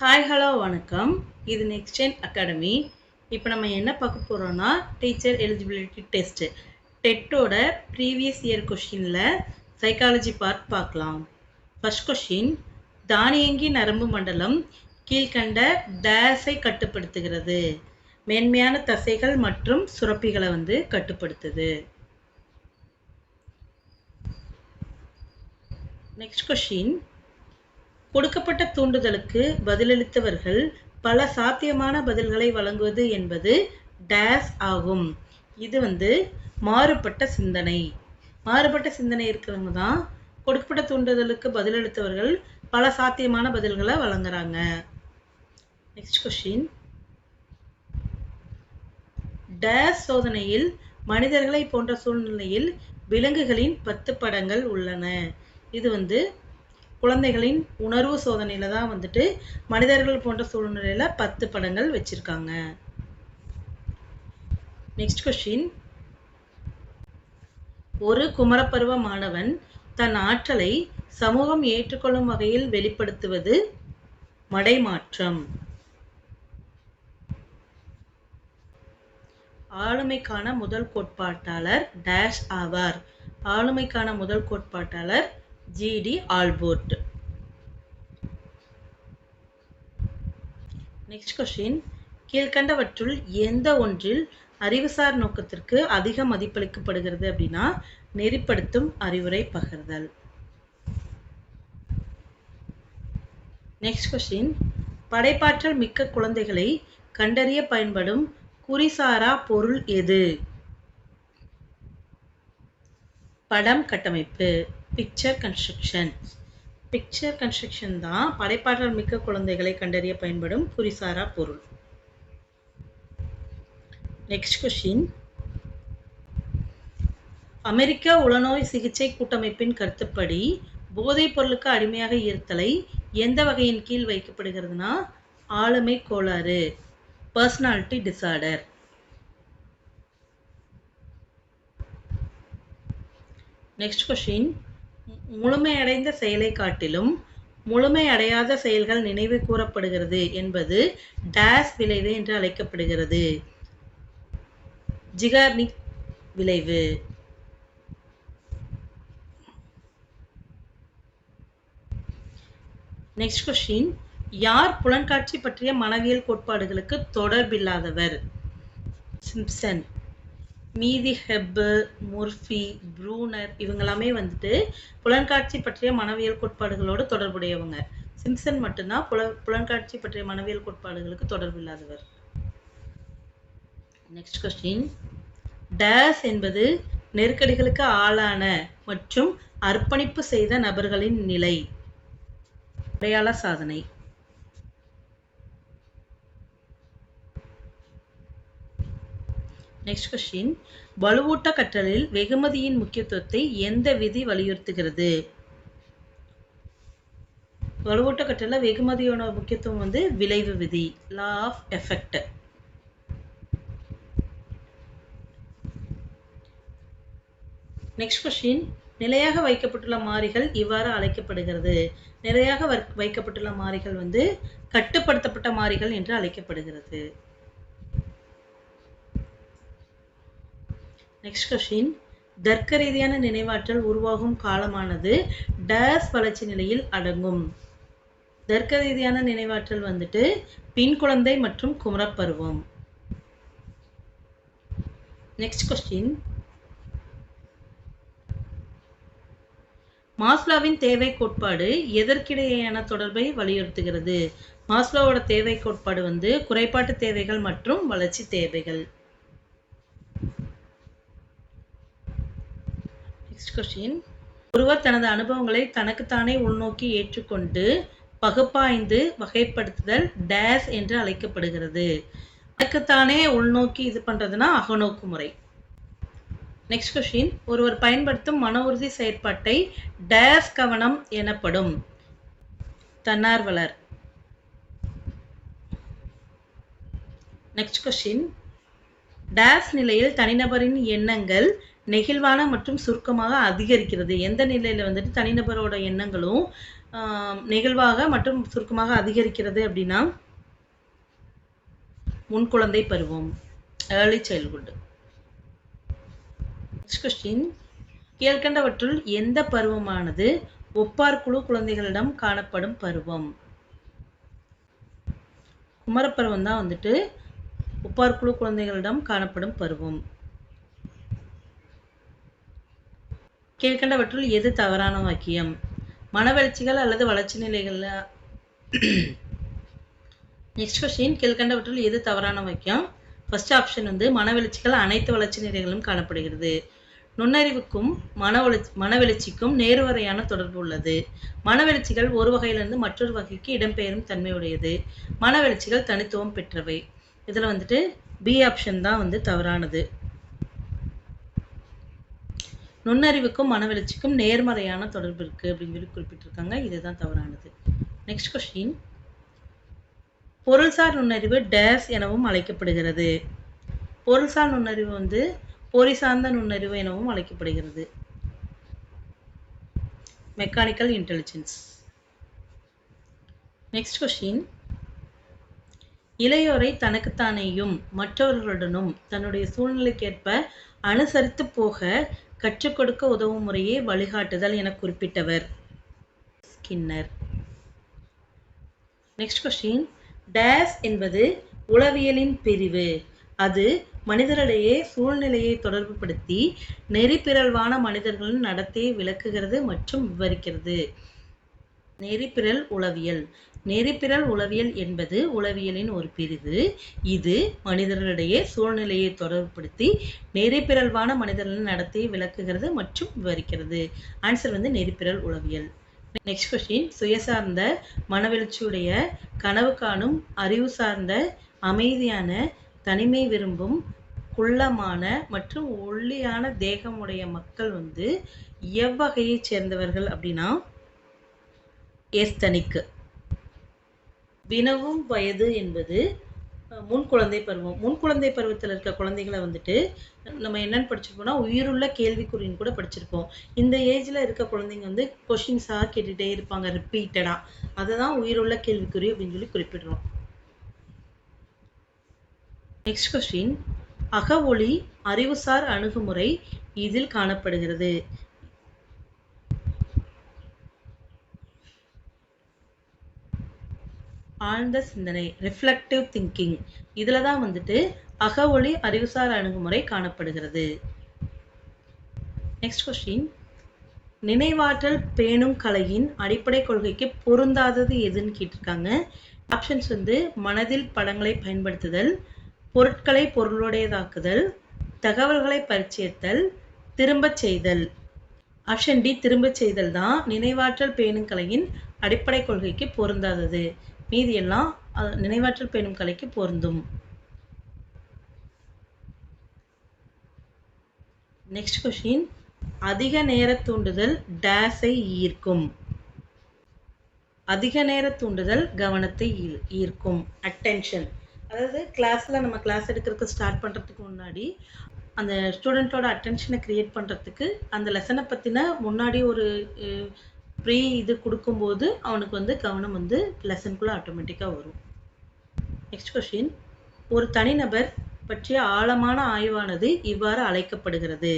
Hi hello வணக்கம். இது next gen academy இப்போ நம்ம என்ன பார்க்க போகிறோம்னா டீச்சர் எலிஜிபிலிட்டி டெஸ்ட்டு டெட்டோட ப்ரீவியஸ் இயர் கொஷினில் சைக்காலஜி பார்ட் பார்க்கலாம். ஃபர்ஸ்ட் கொஷின் தானியங்கி நரம்பு மண்டலம் கீழ்கண்ட டேஸை கட்டுப்படுத்துகிறது. மேன்மையான தசைகள் மற்றும் சுரப்பிகளை வந்து கட்டுப்படுத்துது. நெக்ஸ்ட் கொஷின் கொடுக்கப்பட்ட தூண்டுதலுக்கு பதிலளித்தவர்கள் பல சாத்தியமான பதில்களை வழங்குவது என்பது டேஸ் ஆகும். இது வந்து மாறுபட்ட சிந்தனை. மாறுபட்ட சிந்தனை இருக்கிறவங்க தான் கொடுக்கப்பட்ட தூண்டுதலுக்கு பதிலளித்தவர்கள் பல சாத்தியமான பதில்களை வழங்குறாங்க. நெக்ஸ்ட் கொஸ்டின் டேஸ் சோதனையில் மனிதர்களை போன்ற சூழ்நிலையில் விலங்குகளின் பத்து படங்கள் உள்ளன. இது வந்து குழந்தைகளின் உணர்வு சோதனையில தான் வந்துட்டு மனிதர்கள் போன்ற சூழ்நிலையில பத்து படங்கள் வச்சிருக்காங்க. நெக்ஸ்ட் கொஸ்டின் ஒரு குமரப்பருவ மாணவன் தன் ஆற்றலை சமூகம் ஏற்றுக்கொள்ளும் வகையில் வெளிப்படுத்துவது மடைமாற்றம். ஆளுமைக்கான முதல் கோட்பாட்டாளர் டேஷ் ஆவார். ஆளுமைக்கான முதல் கோட்பாட்டாளர் ஜிடி ஆல்போர்ட். நெக்ஸ்ட் கொஸ்டின் கீழ்கண்டவற்றுள் எந்த ஒன்றில் அறிவுசார் நோக்கத்திற்கு அதிக மதிப்பளிக்கப்படுகிறது அப்படின்னா நெறிப்படுத்தும் அறிவுரை பகிர்தல். நெக்ஸ்ட் கொஸ்டின் படைப்பாற்றல் மிக்க குழந்தைகளை கண்டறிய பயன்படும் குறிசாரா பொருள் எது? படம் கட்டமைப்பு. பிக்சர் கன்ஸ்ட்ரக்ஷன் பிக்சர் கன்ஸ்ட்ரக்ஷன் தான் படைப்பாற்றல் மிக்க குழந்தைகளை கண்டறிய பயன்படும் குறிசாரா பொருள். நெக்ஸ்ட் கொஷின் அமெரிக்க உளநோய் சிகிச்சை கூட்டமைப்பின் கருத்துப்படி போதைப் பொருளுக்கு அடிமையாக இருத்தலை எந்த வகையின் கீழ் வைக்கப்படுகிறதுனா ஆளுமை கோளாறு பர்சனாலிட்டி டிசார்டர் நெக்ஸ்ட் கொஷின் முழுமையடைந்த செயலை காட்டிலும் முழுமையடையாத செயல்கள் நினைவு கூறப்படுகிறது என்பது டேஸ் விளைவு என்று அழைக்கப்படுகிறது. ஜிகார்னிக் விளைவு. நெக்ஸ்ட் கொஸ்டின் யார் புலன்காட்சி பற்றிய மனவியல் கோட்பாடுகளுக்கு தொடர்பில்லாதவர்? சிம்சன் மீதி ஹெப்பு முர்ஃபி ப்ரூனர் இவங்கெல்லாமே வந்துட்டு புலன்காட்சி பற்றிய மனவியல் கோட்பாடுகளோடு தொடர்புடையவங்க. சிம்சன் மட்டும்தான் புல புலன்காட்சி பற்றிய மனவியல் கோட்பாடுகளுக்கு தொடர்பு இல்லாதவர். நெக்ஸ்ட் கொஸ்டின் டேஸ் என்பது நெருக்கடிகளுக்கு ஆளான மற்றும் அர்ப்பணிப்பு செய்த நபர்களின் நிலை. அடையாள சாதனை. Next question. வலுவூட்ட கற்றலில் வெகுமதியின் முக்கியத்துவத்தை எந்த விதி வலியுறுத்துகிறது? வலுவூட்ட கற்றலில் வெகுமதியோட முக்கியத்துவம் வந்து விளைவு விதி law of effect next question. நிலையாக வைக்கப்பட்டுள்ள மாறிகள் இவ்வாறு அழைக்கப்படுகிறது. நிலையாக வைக்கப்பட்டுள்ள மாறிகள் வந்து கட்டுப்படுத்தப்பட்ட மாறிகள் என்று அழைக்கப்படுகிறது. நெக்ஸ்ட் கொஸ்டின் தர்க்க ரீதியான நினைவாற்றல் உருவாகும் காலமானது டேஸ் வளர்ச்சி நிலையில் அடங்கும். தர்க்க ரீதியான நினைவாற்றல் வந்துட்டு பின் குழந்தை மற்றும் குமரப்பருவம் நெக்ஸ்ட் கொஸ்டின் மாஸ்லாவின் தேவை கோட்பாடு எதற்கிடையேயான தொடர்பை வலியுறுத்துகிறது? மாஸ்லோவோட தேவை கோட்பாடு வந்து குறைபாட்டு தேவைகள் மற்றும் வளர்ச்சி தேவைகள். நெக்ஸ்ட் கொஸ்டின் ஒருவர் தனது அனுபவங்களை தனக்குத்தானே உள்நோக்கி ஏற்றுக்கொண்டு பகுப்பாய்ந்து வகைப்படுத்துதல் டேஸ் என்று அழைக்கப்படுகிறது. தனக்குத்தானே உள்நோக்கி இது பண்றதுன்னா அகநோக்கு முறை. நெக்ஸ்ட் கொஸ்டின் ஒருவர் பயன்படுத்தும் மன உறுதி செயற்பாட்டை டேஸ் கவனம் எனப்படும். தன்னார்வலர். நெக்ஸ்ட் கொஸ்டின் டேஸ் நிலையில் தனிநபரின் எண்ணங்கள் நெகிழ்வான மற்றும் சுருக்கமாக அதிகரிக்கிறது. எந்த நிலையில் வந்துட்டு தனிநபரோட எண்ணங்களும் நெகிழ்வாக மற்றும் சுருக்கமாக அதிகரிக்கிறது அப்படின்னா முன் குழந்தை பருவம் ஏர்லி சைல்ட்ஹுட் நெக்ஸ்ட் கொஸ்டின் கீழ்கண்டவற்றுள் எந்த பருவமானது ஒப்பார் குழு குழந்தைகளிடம் காணப்படும் பருவம்? குமரப்பருவம் தான் வந்துட்டு ஒப்பார் குழு குழந்தைகளிடம் காணப்படும் பருவம். கீழ்கண்டவற்றுள் எது தவறான வாக்கியம்? மனவளர்ச்சிகள் அல்லது வளர்ச்சி நிலைகளில் நெக்ஸ்ட் கொஸ்டின் கீழ்கண்டவற்றுள் எது தவறான வாக்கியம்? ஃபர்ஸ்ட் ஆப்ஷன் வந்து மனவெழுச்சிகள் அனைத்து வளர்ச்சி நிலைகளிலும் காணப்படுகிறது. நுண்ணறிவுக்கும் மன வளர்ச்சி மனவெழுச்சிக்கும் நேர்வரையான தொடர்பு உள்ளது. மனவெழுச்சிகள் ஒரு வகையிலிருந்து மற்றொரு வகைக்கு இடம்பெயரும் தன்மையுடையது. மனவெழுச்சிகள் தனித்துவம் பெற்றவை. இதில் வந்துட்டு பி ஆப்ஷன் தான் வந்து தவறானது. நுண்ணறிவுக்கும் மனவெழுச்சிக்கும் நேர்மறையான தொடர்பு இருக்கு அப்படின்னு சொல்லி குறிப்பிட்டிருக்காங்க. இதுதான் தவறானது. நெக்ஸ்ட் கொஸ்டின் பொருள்சார் நுண்ணறிவு டேஸ் எனவும் அழைக்கப்படுகிறது. பொருள்சார் நுண்ணறிவு வந்து பொறி சார்ந்த நுண்ணறிவு எனவும் அழைக்கப்படுகிறது. மெக்கானிக்கல் இன்டெலிஜென்ஸ் நெக்ஸ்ட் கொஸ்டின் இளையோரை தனக்குத்தானேயும் மற்றவர்களுடனும் தன்னுடைய சூழ்நிலைக்கேற்ப அனுசரித்து போக கற்றுக் கொடுக்க உதவும் முறையே வழிகாட்டுதல் என குறிப்பிட்டவர். ஸ்கின்னர். நெக்ஸ்ட் கொஸ்டின் டேஸ் என்பது உளவியலின் பிரிவு. அது மனிதரிடையே சூழ்நிலையை தொடர்புபடுத்தி நெறிப்பிறழ்வான மனிதர்களின் நடத்தையை விளக்குகிறது மற்றும் விவரிக்கிறது. நெறிப்பிரல் உளவியல். நெறிப்பிரல் உளவியல் என்பது உளவியலின் ஒரு பிரிவு. இது மனிதர்களிடையே சூழ்நிலையை தொடர்புபடுத்தி நெறிப்பிரல்வான மனிதர்களின் நடத்தையை விளக்குகிறது மற்றும் விவரிக்கிறது. ஆன்சர் வந்து நெறிப்பிரல் உளவியல். நெக்ஸ்ட் கொஸ்டின் சுயசார்ந்த மனவெழுச்சியுடைய கனவு காணும் அறிவு சார்ந்த அமைதியான தனிமை விரும்பும் குள்ளமான மற்றும் ஒல்லியான தேகமுடைய மக்கள் வந்து எவ்வகையைச் சேர்ந்தவர்கள் அப்படின்னா ஏஸ்தனிக்கு வினவும் வயது என்பது முன் குழந்தை பருவம். முன் குழந்தை பருவத்தில் இருக்க குழந்தைகளை வந்துட்டு நம்ம என்னன்னு படிச்சிருப்போம்னா உயிருள்ள கேள்விக்குறின்னு கூட படிச்சிருப்போம். இந்த ஏஜ்ல இருக்க குழந்தைங்க வந்து கொஷின்ஸாக கேட்டுட்டே இருப்பாங்க ரிப்பீட்டடா அதை தான் உயிருள்ள கேள்விக்குறி அப்படின்னு சொல்லி குறிப்பிடுறோம். நெக்ஸ்ட் கொஸ்டின் அகவொளி அறிவுசார் அணுகுமுறை இதில் காணப்படுகிறது. ஆழ்ந்த சிந்தனை ரிஃப்ளெக்டிவ் திங்கிங் இதில் தான் வந்துட்டு அகவொளி அறிவுசார் அணுகுமுறை காணப்படுகிறது. நெக்ஸ்ட் கொஸ்டின் நினைவாற்றல் பேணும் கலையின் அடிப்படை கொள்கைக்கு பொருந்தாதது எதுன்னு கேட்டிருக்காங்க. ஆப்ஷன்ஸ் வந்து மனதில் படங்களை பயன்படுத்துதல் பொருட்களை பொருளுடையதாக்குதல் தகவல்களை பரிச்சயத்தல் திரும்பச் செய்தல். ஆப்ஷன் டி திரும்பச் செய்தல் தான் நினைவாற்றல் பேணும் கலையின் அடிப்படை கொள்கைக்கு பொருந்தாதது. மீதி எல்லாம் நினைவாற்றல் பேணும் கலைக்கு பொருந்தும். நெக்ஸ்ட் கொஷின் அதிக நேர தூண்டுதல் டேஸை ஈர்க்கும். அதிக நேர தூண்டுதல் கவனத்தை ஈ- ஈர்க்கும். அட்டென்ஷன் அதாவது கிளாஸ்ல நம்ம கிளாஸ் எடுக்கிறதுக்கு ஸ்டார்ட் பண்றதுக்கு முன்னாடி அந்த ஸ்டூடெண்ட்டோட அட்டென்ஷனை கிரியேட் பண்றதுக்கு அந்த லெசனை பத்தின முன்னாடி ஒரு ப்ரீ இது கொடுக்கும்போது அவனுக்கு வந்து கவனம் வந்து லெசனுக்குள்ள ஆட்டோமேட்டிக்காக வரும். நெக்ஸ்ட் கொஷின் ஒரு தனிநபர் பற்றிய ஆழமான ஆய்வானது இவ்வாறு அழைக்கப்படுகிறது.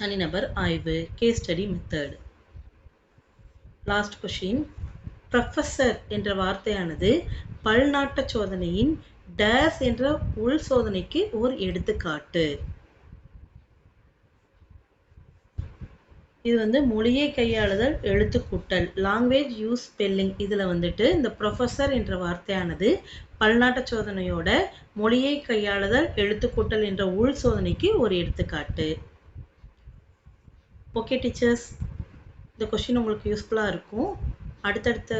தனிநபர் ஆய்வு case study method last question professor என்ற வார்த்தையானது பல்நாட்ட சோதனையின் டேஸ் என்ற உள் சோதனைக்கு ஒரு எடுத்துக்காட்டு. இது வந்து மொழியை கையாளுதல் எழுத்துக்கூட்டல் லாங்குவேஜ் யூஸ் ஸ்பெல்லிங் இதில் வந்துட்டு இந்த ப்ரொஃபஸர் என்ற வார்த்தையானது பல்நாட்டு சோதனையோட மொழியை கையாளுதல் எழுத்துக்கூட்டல் என்ற உள் சோதனைக்கு ஒரு எடுத்துக்காட்டு. ஓகே டீச்சர்ஸ் இந்த கொஷின் உங்களுக்கு யூஸ்ஃபுல்லாக இருக்கும். அடுத்தடுத்த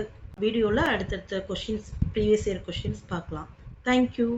வீடியோவில் அடுத்தடுத்த கொஷின்ஸ் ப்ரீவியஸ் இயர் கொஷின்ஸ் பார்க்கலாம். Thank you